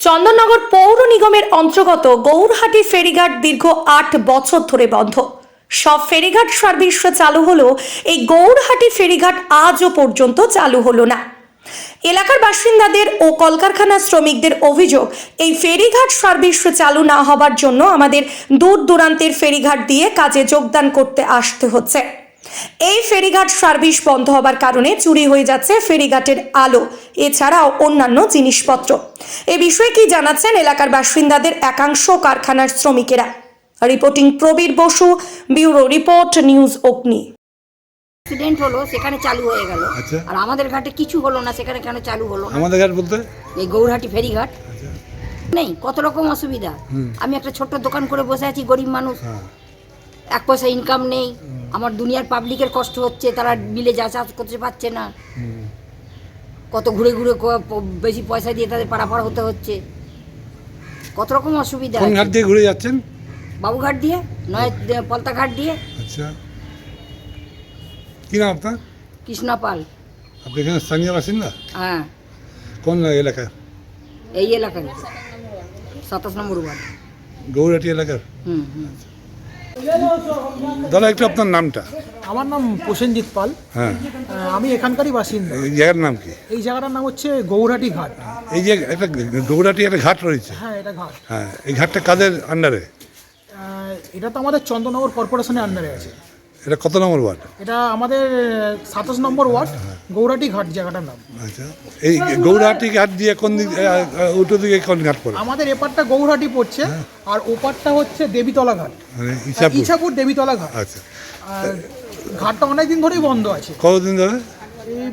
চন্দননগর পৌর নিগমের অন্তর্গত গৌরহাটি ফেরিঘাট দীর্ঘ আট বছর ধরে বন্ধ। সব ফেরিঘাট সার্ভিস চালু হলো এই গৌরহাটি ফেরিঘাট আজও পর্যন্ত চালু হলো না। এলাকার বাসিন্দাদের ও কলকারখানা শ্রমিকদের অভিযোগ, এই ফেরিঘাট সার্ভিস চালু না হবার জন্য আমাদের দূর দূরান্তের ফেরিঘাট দিয়ে কাজে যোগদান করতে আসতে হচ্ছে। এই ফেরিঘাট সার্ভিস বন্ধ হবার কারণে চুরি হয়ে যাচ্ছে ফেরিঘাটের আলো এছাড়াও অন্যান্য জিনিসপত্র। এ বিষয়ে কি জানাচ্ছেন এলাকার বাসিন্দাদের একাংশ কারখানার শ্রমিকেরা? Reporting Prabir Basu bureau report news Agni. Accident হলো সেখানে চালু হয়ে গেল। আচ্ছা। আর আমাদের ঘাটে কিছু হলো না সেখানে কেন চালু হলো না? আমাদের ঘাট বলতে? এই গৌরহাটি ফেরিঘাট। নেই কত রকম অসুবিধা? হুম। আমি একটা ছোট্ট দোকান করে বসে আছি গরিব মানুষ। হ্যাঁ। এক পয়সা ইনকাম নেই। আমার দুনিয়ার পাবলিকের কষ্ট হচ্ছে তারা বিলে যাতায়াত করতে পারছে না। কত ঘুরে ঘুরে বেশি পয়সা দিয়ে তাদের পারাপার হতে হচ্ছে। কত রকম অসুবিধা কোন ঘাট দিয়ে ঘুরে যাচ্ছেন? বাবুঘাট দিয়ে নয় পলতা ঘাট দিয়ে। আচ্ছা। কি নাম আপনার? কৃষ্ণা পাল। আপনি এখানে স্থানীয় বাসিন্দা? হ্যাঁ। কোন এলাকা এই এলাকায় সাতাশ নম্বর ওয়ার্ড। গৌরাটি এলাকার? হুম হুম। দাদা একটু আপনার নামটা? আমার নাম প্রসেনজিৎ পাল। হ্যাঁ। আমি এখানকারই বাসিন্দা। এই জায়গার নাম কি? এই জায়গাটার নাম হচ্ছে গৌরাটি ঘাট। এই যে একটা গৌরাটি একটা ঘাট রয়েছে? হ্যাঁ এটা ঘাট। হ্যাঁ এই ঘাটটা কাদের আন্ডারে এটা তো আমাদের চন্দ্রনগর কর্পোরেশনের আন্ডারে আছে। এটা কত নম্বর ওয়ার্ড? এটা আমাদের সাতাশ নম্বর ওয়ার্ড গৌরাটি ঘাট জায়গাটার নাম। আচ্ছা। এই গৌরাটি ঘাট দিয়ে কোন দিক উল্টো দিকে কোন ঘাট পড়ে? আমাদের এপারটা গৌরহাটি পড়ছে আর ওপারটা হচ্ছে দেবীতলা ঘাট। মানে ইছাপুর। দেবীতলা ঘাট। আচ্ছা। ঘাটটা অনেক দিন ধরেই বন্ধ আছে। কতদিন ধরে? এই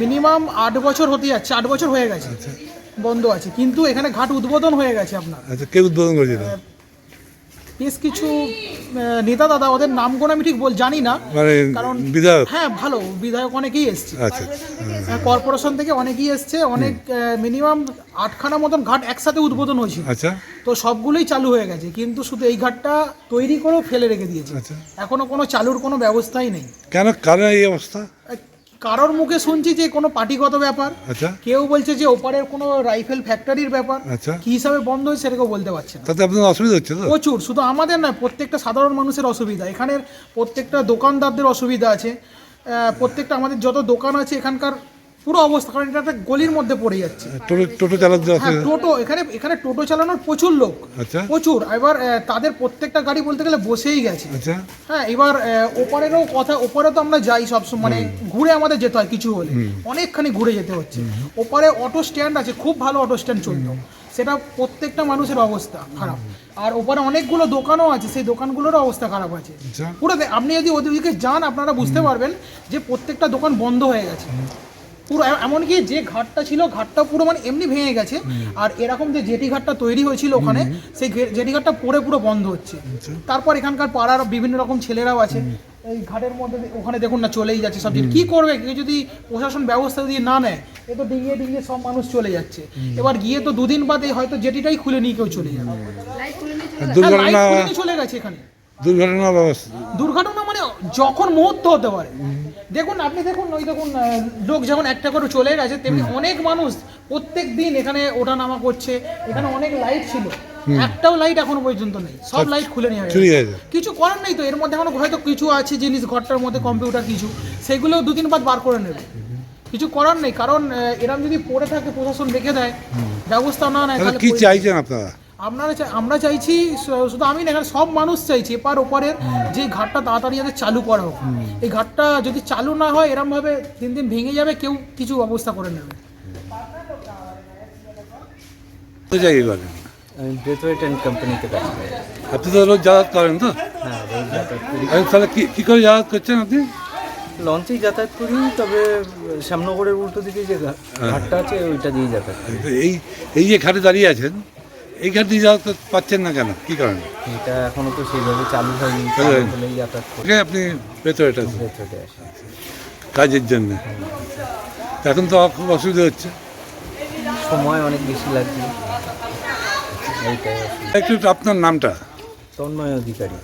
মিনিমাম আট বছর হতে যাচ্ছে আট বছর হয়ে গেছে। বন্ধ আছে। কিন্তু এখানে ঘাট উদ্বোধন হয়ে গেছে আপনার। আচ্ছা কে উদ্বোধন করেছিল? বেশ কিছু নেতা দাদা ওদের নাম কোন আমি ঠিক বল জানি না। মানে কারণ বিধায়ক? হ্যাঁ ভালো বিধায়ক অনেকেই এসছে। আচ্ছা হ্যাঁ, কর্পোরেশন থেকে অনেকেই এসছে অনেক মিনিমাম আটখানা মতন ঘাট একসাথে উদ্বোধন হয়েছিল। আচ্ছা। তো সবগুলোই চালু হয়ে গেছে কিন্তু শুধু এই ঘাটটা তৈরি করেও ফেলে রেখে দিয়েছে। আচ্ছা। এখনও কোনো চালুর কোনো ব্যবস্থাই নেই। কেন কারণ এই অবস্থা? কারোর মুখে শুনছি যে কোনো পার্টিগত ব্যাপার আচ্ছা। কেউ বলছে যে ওপারের কোনো রাইফেল ফ্যাক্টরির ব্যাপার আচ্ছা। কি হিসাবে বন্ধ হয়েছে সেটা কেউ বলতে পারছে না। তাতে আপনার অসুবিধা হচ্ছে তো? প্রচুর শুধু আমাদের নয় প্রত্যেকটা সাধারণ মানুষের অসুবিধা। এখানের প্রত্যেকটা দোকানদারদের অসুবিধা আছে। প্রত্যেকটা আমাদের যত দোকান আছে এখানকার পুরো অবস্থা কারণ এটা একটা গলির মধ্যে পড়ে যাচ্ছে। টোটো টোটো হ্যাঁ টোটো এখানে এখানে টোটো চালানোর প্রচুর লোক। আচ্ছা। প্রচুর। এবার তাদের প্রত্যেকটা গাড়ি বলতে গেলে বসেই গেছে। আচ্ছা। হ্যাঁ এবার ওপারেরও কথা ওপারে তো আমরা যাই সবসময় মানে ঘুরে আমাদের যেতে হয় কিছু হলে। অনেকখানি ঘুরে যেতে হচ্ছে। ওপারে অটো স্ট্যান্ড আছে খুব ভালো অটো স্ট্যান্ড চলতো। সেটা প্রত্যেকটা মানুষের অবস্থা খারাপ। আর ওপারে অনেকগুলো দোকানও আছে সেই দোকানগুলোরও অবস্থা খারাপ আছে। আচ্ছা। পুরো আপনি যদি ওদিকে যান আপনারা বুঝতে পারবেন যে প্রত্যেকটা দোকান বন্ধ হয়ে গেছে। পুরো এমনকি যে ঘাটটা ছিল ঘাটটা পুরো মানে এমনি ভেঙে গেছে। আর এরকম যে জেটি ঘাটটা তৈরি হয়েছিল ওখানে সেই জেটি ঘাটটা পড়ে পুরো বন্ধ হচ্ছে। তারপর এখানকার পাড়ার বিভিন্ন রকম ছেলেরাও আছে। এই ঘাটের মধ্যে ওখানে দেখুন না চলেই যাচ্ছে সব। কি করবে? কেউ যদি প্রশাসন ব্যবস্থা যদি না নেয় এ তো ডিঙিয়ে ডিঙিয়ে সব মানুষ চলে যাচ্ছে। এবার গিয়ে তো দুদিন বাদে হয়তো জেটিটাই খুলে নিয়ে কেউ চলে যাবে। হ্যাঁ, চলে গেছে এখানে। দুর্ঘটনা দুর্ঘটনা যখন মুহূর্ত হতে পারে। দেখুন আপনি দেখুন ওই দেখুন লোক যখন একটা করে চলে গেছে তেমনি অনেক মানুষ প্রত্যেক দিন এখানে ওঠা নামা করছে এখানে অনেক লাইট ছিল। একটাও লাইট এখনও পর্যন্ত নেই। সব লাইট খুলে নিয়ে গেছে। কিছু করার নেই তো এর মধ্যে এখনও হয়তো কিছু আছে জিনিস ঘরটার মধ্যে কম্পিউটার কিছু। সেগুলো দুদিন বাদ বার করে নেবে। কিছু করার নেই কারণ এরম যদি পড়ে থাকে প্রশাসন রেখে দেয় ব্যবস্থা না নেয় কি চাইছেন আপনারা? আপনারা চা- আমরা চাইছি শুধু আমি না এখানে সব মানুষ চাইছি এপার ওপারের যে ঘাটটা তাড়াতাড়ি যাতে চালু করা হোক। এই ঘাটটা যদি চালু না হয় এরম ভাবে দিন দিন ভেঙে যাবে কেউ কিছু ব্যবস্থা করে নেবে। আমি ব্রেথওয়েট অ্যান্ড কোম্পানিতে কাজ করি। আপনি তো রোজ যাতায়াত করেন তো? হ্যাঁ রোজ যাতায়াত করি। তাহলে কি কি করে যাতায়াত করছেন আপনি? লঞ্চেই যাতায়াত করি তবে শ্যামনগরের উল্টো দিকে যে ঘাটটা আছে ওইটা দিয়েই যাতায়াত করি। এই এই যে ঘাটে দাঁড়িয়ে আছেন এই ঘাট দিয়ে যাতায়াত পাচ্ছেন না কেন? কি কারণে? এটা এখনও তো সেইভাবে চালু হয়নি চালু চালু হয়নি। হলেই যাতায়াত করি আপনি ভেতরে আছেন আসি কাজের জন্য। এখন তো খুব অসুবিধা হচ্ছে। সময় অনেক বেশি লাগছে। এইটাই অসুবিধা। একটু আপনার নামটা? তন্ময় অধিকারী।